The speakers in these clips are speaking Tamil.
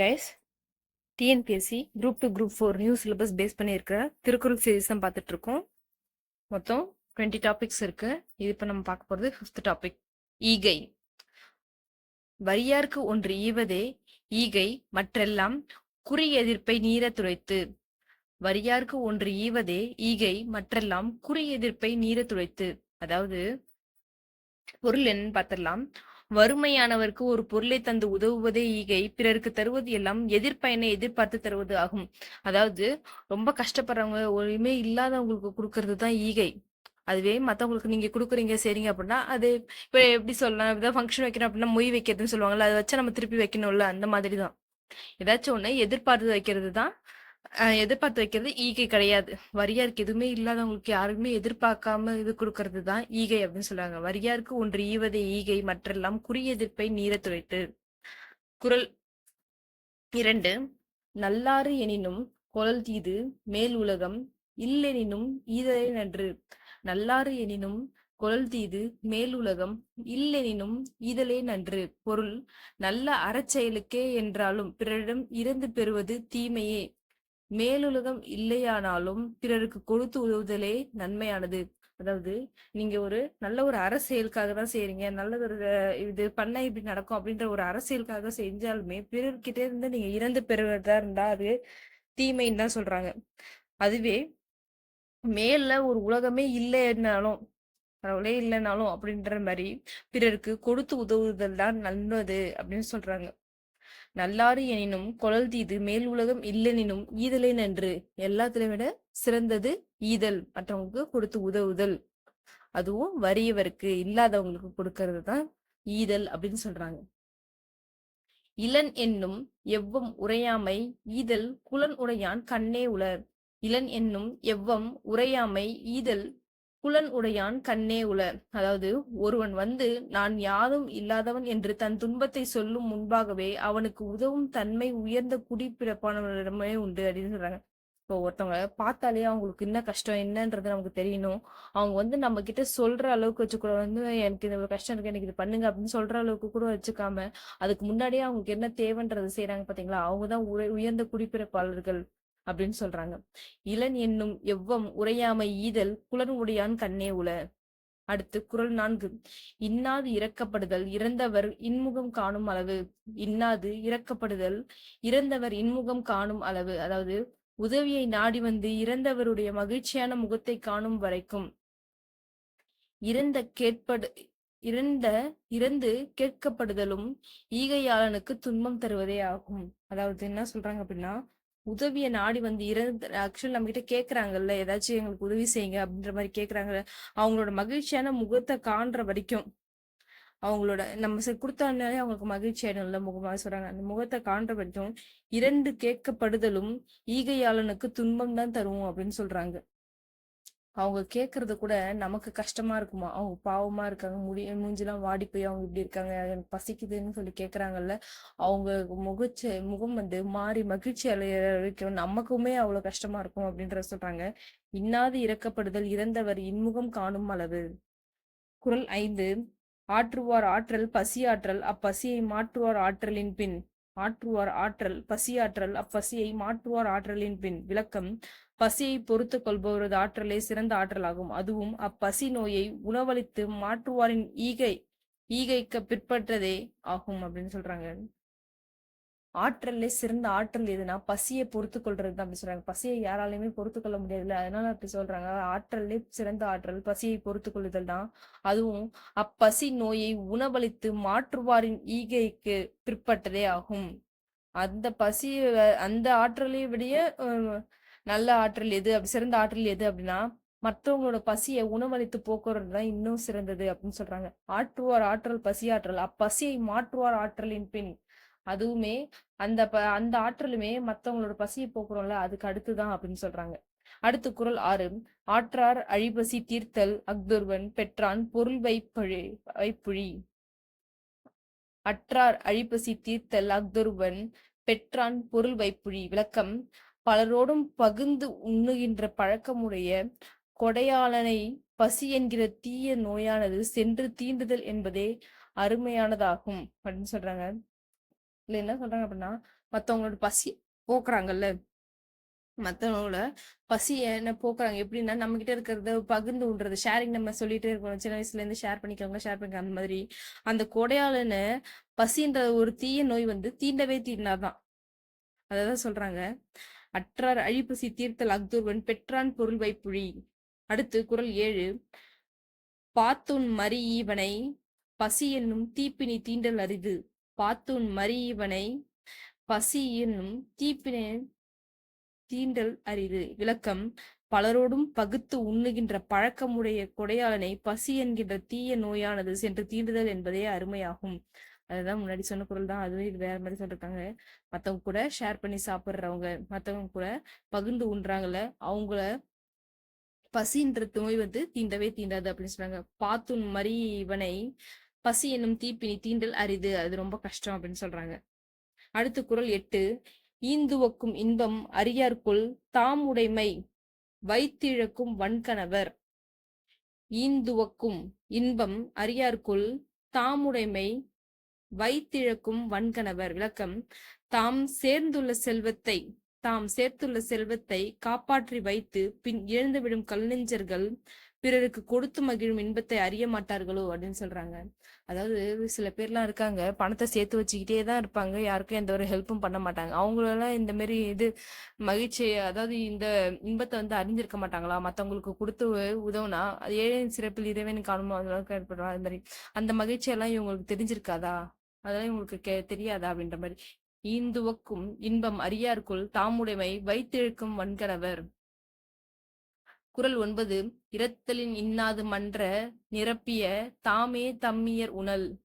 Guys TNPSC group two group four new syllabus base பண்ணியிருக்கிற திருக்குறள் சீரீஸ் தான் பார்த்துட்ருக்கோம். மொத்தம் டுவெண்ட்டி டாபிக்ஸ் இருக்கு. இது இப்போ நம்ம பார்க்க போகிறது ஃபிஃப்த் டாபிக் ஈகை. வரியார்க்கு ஒன்று ஈவதே ஈகை மற்றெல்லாம் குறி எதிர்ப்பை நீர துடைத்து. வரியார்க்கு ஒன்று ஈவதே ஈகை மற்றெல்லாம் குறி எதிர்ப்பை நீர துடைத்து. அதாவது பொருள் என்னன்னு பார்த்துடலாம். வறுமையானவருக்கு ஒரு பொருளை தந்து உதவுவதே ஈகை பிறருக்கு தருவது எல்லாம் எதிர்ப்பயனை எதிர்பார்த்து தருவது ஆகும். அதாவது ரொம்ப கஷ்டப்படுறவங்க ஒருமே இல்லாதவங்களுக்கு கொடுக்கறது தான் ஈகை. அதுவே மற்றவங்களுக்கு நீங்க கொடுக்குறீங்க சரிங்க அப்படின்னா அது இப்போ எப்படி சொல்லலாம்? ஏதாவது ஃபங்க்ஷன் வைக்கணும் அப்படின்னா மொய் வைக்கிறதுன்னு சொல்லுவாங்கல்ல அதை வச்சா நம்ம திருப்பி வைக்கணும்ல அந்த மாதிரி தான் ஏதாச்சும் ஒன்று எதிர்பார்த்து வைக்கிறது தான் அஹ், எதிர்பார்த்து வைக்கிறது ஈகை கிடையாது. வரியாருக்கு எதுவுமே இல்லாதவங்களுக்கு யாருக்குமே எதிர்பார்க்காம இது கொடுக்கறது தான் ஈகை அப்படின்னு சொல்றாங்க வரியாருக்கு ஒன்று ஈவதே ஈகை மற்றெல்லாம் குறி எதிர்ப்பை நீரத் துடைத்து. குறள் இரண்டு நல்லாறு எனினும் குழல் தீது மேல் உலகம் இல்லெனினும் ஈதலே நன்று. நல்லாறு எனினும் குழல் தீது மேல் உலகம் இல்லெனினும் ஈதலே நன்று. பொருள் நல்ல அறச்செயலுக்கே என்றாலும் பிறரிடம் இறந்து பெறுவது தீமையே. மேலுலகம் இல்லையானாலும் பிறருக்கு கொடுத்து உதவுதலே நன்மையானது. அதாவது நீங்க ஒரு நல்ல ஒரு அரசியலுக்காக தான் செய்றீங்க. நல்ல ஒரு இது பண்ண இப்படி நடக்கும் அப்படின்ற ஒரு அரசியலுக்காக செஞ்சாலுமே பிறர்கிட்ட இருந்து நீங்க இறந்து பெறுவதா இருந்தா அது தீமைன்னு தான் சொல்றாங்க. அதுவே மேல ஒரு உலகமே இல்லைன்னாலும் கடவுளே இல்லைனாலும் அப்படின்ற மாதிரி பிறருக்கு கொடுத்து உதவுதல் தான் நல்லது அப்படின்னு சொல்றாங்க. நல்லாறு எனினும் குழல் தீது மேல் உலகம் இல்லெனினும் ஈதலை நன்று. எல்லாத்திலும் விட சிறந்தது ஈதல். மற்றவங்களுக்கு கொடுத்து உதவுதல். அதுவும் வறியவருக்கு இல்லாதவங்களுக்கு கொடுக்கறது தான் ஈதல் அப்படின்னு சொல்றாங்க. இளன் என்னும் எவ்வம் உரையாமை ஈதல் குலன் உடையான் கண்ணே உலர். இளன் என்னும் எவ்வம் உரையாமை ஈதல் குலன் உடையான் கண்ணே உல அதாவது ஒருவன் வந்து நான் யாரும் இல்லாதவன் என்று தன் துன்பத்தை சொல்லும் முன்பாகவே அவனுக்கு உதவும் தன்மை உயர்ந்த குடிப்பிறப்பானவரிடமே உண்டு அப்படின்னு சொல்றாங்க. இப்போ ஒருத்தவங்க பார்த்தாலே அவங்களுக்கு என்ன கஷ்டம் என்னன்றது நமக்கு தெரியணும். அவங்க வந்து நம்ம கிட்ட சொல்ற அளவுக்கு வச்சு கூட வந்து எனக்கு இந்த கஷ்டம் இருக்கு எனக்கு இது பண்ணுங்க அப்படின்னு சொல்ற அளவுக்கு கூட வச்சுக்காம அதுக்கு முன்னாடியே அவங்களுக்கு என்ன தேவைன்றது செய்யறாங்க பாத்தீங்களா? அவங்கதான் உய- உயர்ந்த குடிப்பிறப்பாளர்கள். அப்படின்னு சொல்றாங்க. இளன் என்னும் எவ்வம் உரையாமை ஈதல் குலன் உடையான் கண்ணே உல அடுத்து குரல் நான்கு. இன்னாது இறக்கப்படுதல் இறந்தவர் இன்முகம் காணும் அளவு. இன்னாது இறக்கப்படுதல் இறந்தவர் இன்முகம் காணும் அளவு. அதாவது உதவியை நாடி வந்து இறந்தவருடைய மகிழ்ச்சியான முகத்தை காணும் வரைக்கும். இறந்த கேட்படு இறந்த இறந்து கேட்கப்படுதலும் ஈகையாளனுக்கு துன்பம் தருவதே ஆகும். அதாவது என்ன சொல்றாங்க அப்படின்னா உதவியை நாடி வந்து இறந்து ஆக்சுவலி நம்ம கிட்ட கேட்கறாங்கல்ல ஏதாச்சும் எங்களுக்கு உதவி செய்யுங்க அப்படின்ற மாதிரி கேட்கறாங்க அவங்களோட மகிழ்ச்சியான முகத்தை காண்ற வரைக்கும் அவங்களோட நம்ம கொடுத்தாலே அவங்களுக்கு மகிழ்ச்சி ஆயிடும்ல முகமாக சொல்றாங்க. அந்த முகத்தை காண்ற வரைக்கும் இரண்டு கேட்கப்படுதலும் ஈகையாளனுக்கு துன்பம் தான் தரும் அப்படின்னு சொல்றாங்க. அவங்க கேக்குறது கூட நமக்கு கஷ்டமா இருக்குமா? அவங்க பாவமா இருக்காங்க. முடி மூஞ்சிலாம் வாடி போய் அவங்க இப்படி இருக்காங்க. எனக்கு பசிக்குதுன்னு சொல்லி கேட்கறாங்கல்ல அவங்க முகச்ச முகம் வந்து மாறி மகிழ்ச்சி அடைய நமக்குமே அவ்வளவு கஷ்டமா இருக்கும் அப்படின்ற சொல்றாங்க. இன்னாது இறக்கப்படுதல் இறந்தவர் இன்முகம் காணும் அளவு. குரல் ஐந்து. ஆற்றுவார் ஆற்றல் பசியாற்றல் அப்பசியை மாற்றுவார் ஆற்றலின் பின். ஆற்றுவார் ஆற்றல் பசியாற்றல் அப்பசியை மாற்றுவார் ஆற்றலின் பின். விளக்கம். பசியை பொறுத்து கொள்பவரது ஆற்றலே சிறந்த ஆற்றலாகும். அதுவும் அப்பசி நோயை உணவளித்து மாற்றுவாரின் ஈகை ஈகைக்க பிற்பற்றதே ஆகும் அப்படின்னு சொல்றாங்க. ஆற்றல்லே சிறந்த ஆற்றல் எதுனா பசியை பொறுத்து கொள்றது தான் அப்படி சொல்றாங்க. பசியை யாராலையுமே பொறுத்து கொள்ள முடியாதுல்ல. அதனால அப்படி சொல்றாங்க. ஆற்றல்லே சிறந்த ஆற்றல் பசியை பொறுத்து கொள்ளுதல் தான். அதுவும் அப்பசி நோயை உணவளித்து மாற்றுவாரின் ஈகைக்கு பிற்பட்டதே ஆகும். அந்த பசியை அந்த ஆற்றலை விடைய நல்ல ஆற்றல் எது அப்படி சிறந்த ஆற்றல் எது அப்படின்னா மற்றவங்களோட பசியை உணவளித்து போக்குறது தான் இன்னும் சிறந்தது அப்படின்னு சொல்றாங்க. ஆற்றுவார் ஆற்றல் பசியாற்றல் அப்பசியை மாற்றுவார் ஆற்றலின் பின். அதுவுமே அந்த ப அந்த ஆற்றலுமே மற்றவங்களோட பசியை போக்குறோம்ல அதுக்கு அடுத்துதான் அப்படின்னு சொல்றாங்க. அடுத்து குரல் ஆறு. ஆற்றார் அழிபசி தீர்த்தல் அக்துர்வன் பெற்றான் பொருள் வைப்பழி வைப்புழி. அற்றார் அழிபசி தீர்த்தல் அக்துர்வன் பெற்றான் பொருள் வைப்புழி. விளக்கம். பலரோடும் பகிர்ந்து உண்ணுகின்ற பழக்கமுடைய கொடையாளனை பசி என்கிற தீய நோயானது சென்று தீண்டுதல் என்பதே அருமையானதாகும் அப்படின்னு சொல்றாங்க. இல்ல என்ன சொல்றாங்க அப்படின்னா மத்தவங்களோட பசி போக்குறாங்கல்ல? மத்தவங்களோட பசிய என்ன போக்குறாங்க? எப்படின்னா நம்ம கிட்ட இருக்கிறத பகிர்ந்து உண்றது ஷேரிங் நம்ம சொல்லிட்டே இருக்கணும் சின்ன வயசுல இருந்து ஷேர் பண்ணிக்கோங்க ஷேர் பண்ணிக்க அந்த மாதிரி. அந்த கொடையாளன பசின்ற ஒரு தீய நோய் வந்து தீண்டவே தீண்டாதான். அததான் சொல்றாங்க. அற்றார் அழிப்பசி தீர்த்தல் அக்தூர்வன் பெற்றான் பொருள் வைப்புழி அடுத்து குரல் ஏழு. பாத்துன் மறி ஈவனை பசி என்னும் தீப்பினி தீண்டல் அரிது. பாத்துன் மறி ஈவனை பசி என்னும் தீப்பினை தீண்டல் அரிது. விளக்கம். பலரோடும் பகுத்து உண்ணுகின்ற பழக்கமுடைய கொடையாளனை பசி என்கின்ற தீய நோயானது சென்று தீண்டுதல் என்பதே அருமையாகும். அதுதான் முன்னாடி சொன்ன குரல் தான். அதுவும் இது வேற மாதிரி சொல்லிருக்காங்க. மத்தவங்க கூட ஷேர் பண்ணி சாப்பிடுறவங்க மத்தவங்க கூட பகிர்ந்து உண்றாங்கல்ல அவங்கள பசின்ற நோய் வந்து தீண்டவே தீண்டாது அப்படின்னு சொல்றாங்க. பாத்துன் மரி இவனை பசி என்னும் தீப்பினி தீண்டல் அரிது அது ரொம்ப கஷ்டம் அப்படின்னு சொல்றாங்க. அடுத்த குரல் எட்டு ஈந்துவக்கும் இன்பம் அரியார்க்குள் தாம் உடைமை வைத்திழக்கும் வன்கணவர். ஈந்துவக்கும் இன்பம் அரியார்க்குள் தாமுடைமை வைத்திழக்கும் வன்கணவர். விளக்கம். தாம் சேர்ந்துள்ள செல்வத்தை தாம் சேர்த்துள்ள செல்வத்தை காப்பாற்றி வைத்து பின் இழந்துவிடும் கல்நெஞ்சர்கள் பிறருக்கு கொடுத்து மகிழும் இன்பத்தை அறிய மாட்டார்களோ அப்படின்னு சொல்றாங்க. அதாவது சில பேர்லாம் இருக்காங்க பணத்தை சேர்த்து வச்சுக்கிட்டே தான் இருப்பாங்க. யாருக்கும் எந்த ஒரு ஹெல்ப்பும் பண்ண மாட்டாங்க. அவங்களெல்லாம் இந்த மாதிரி இது மகிழ்ச்சியை அதாவது இந்த இன்பத்தை வந்து அறிஞ்சிருக்க மாட்டாங்களா? மற்றவங்களுக்கு கொடுத்து உதவுனா அது ஏழை சிறப்பில் இறைவன் காணும் அளவுக்கு ஏற்படும் அது மாதிரி. அந்த மகிழ்ச்சியெல்லாம் இவங்களுக்கு தெரிஞ்சிருக்காதா? அதெல்லாம் உங்களுக்கு கே தெரியாதா அப்படின்ற மாதிரி. ஈந்துவக்கும் இன்பம் அறியார்க்குள் தாமுடைமை வைத்திழுக்கும் வன்கணவர். குரல் ஒன்பது இரத்தலின் இன்னாது மன்ற நிரப்பிய தாமே தம்மியர் உணல்.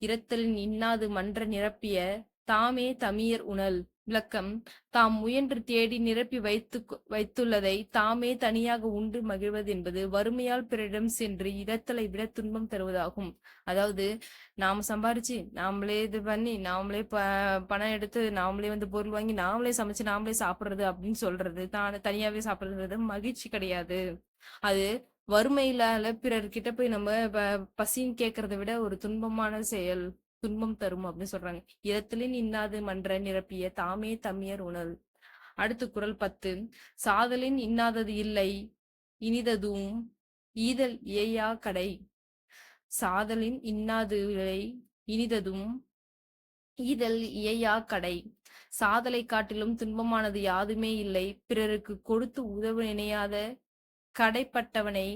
இரத்தலின் இன்னாது மன்ற நிரப்பிய தாமே தமியர் உணல். விளக்கம். தாம் முயன்று தேடி நிரப்பி வைத்து வைத்துள்ளதை தாமே தனியாக உண்டு மகிழ்வது என்பது வறுமையால் பிறரிடம் சென்று இடத்தலை விட துன்பம் தருவதாகும். அதாவது நாம சம்பாரிச்சு நாமளே இது பண்ணி நாமளே ப பணம் எடுத்து நாமளே வந்து பொருள் வாங்கி நாமளே சமைச்சு நாமளே சாப்பிடுறது அப்படின்னு சொல்றது தான் தனியாவே சாப்பிட்றது மகிழ்ச்சி கிடையாது. அது வறுமையிலால பிறர்கிட்ட போய் நம்ம பசின்னு கேட்கறத விட ஒரு துன்பமான செயல். துன்பம் தரும் அப்படின்னு சொல்றாங்க. இரத்திலின் இன்னாது மன்ற நிரப்பிய தாமே தம்மியர் உணல். அடுத்து குரல் பத்து. சாதலின் இன்னாதது இல்லை இனிததும் ஈதல் ஏயா கடை. சாதலின் இன்னாது இல்லை இனிததும் ஈதல் இயையா கடை. சாதலை காட்டிலும் துன்பமானது யாதுமே இல்லை. பிறருக்கு கொடுத்து உதவு நினையாத கடைப்பட்டவனை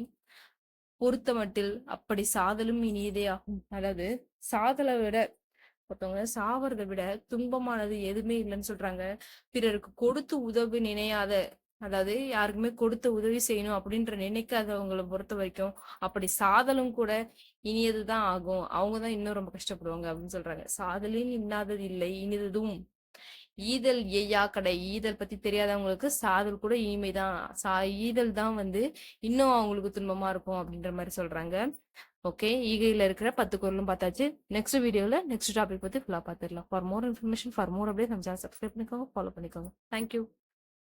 பொறுத்தமட்டில் அப்படி சாதலும் இனியதே ஆகும். அதாவது சாதலை விட ஒருத்தவங்க சாவறதை விட துன்பமானது எதுவுமே இல்லைன்னு சொல்றாங்க. பிறருக்கு கொடுத்து உதவி நினையாத அதாவது யாருக்குமே கொடுத்து உதவி செய்யணும் அப்படின்ற நினைக்காதவங்களை பொறுத்த வரைக்கும் அப்படி சாதலும் கூட இனியதுதான் ஆகும். அவங்கதான் இன்னும் ரொம்ப கஷ்டப்படுவாங்க அப்படின்னு சொல்றாங்க. சாதலின் இன்னாதது இல்லை இனிததும். ஈதல் ஏயா கடை ஈதல் பத்தி தெரியாதவங்களுக்கு சாதல் கூட இனிமைதான் சா ஈதல் தான் வந்து இன்னும் அவங்களுக்கு துன்பமா இருக்கும் அப்படின்ற மாதிரி சொல்றாங்க. ஓகே ஈகையில் இருக்கிற பத்து குரலும் பார்த்தாச்சு. நெக்ஸ்ட் வீடியோவில் நெக்ஸ்ட் டாபிக் பற்றி ஃபுல்லாக பார்த்துடலாம். For more information for more அப்படியே நம்ம சேனல் சப்ஸ்கிரைப் பண்ணிக்கோங்க ஃபாலோ பண்ணிக்கோங்க. Thank you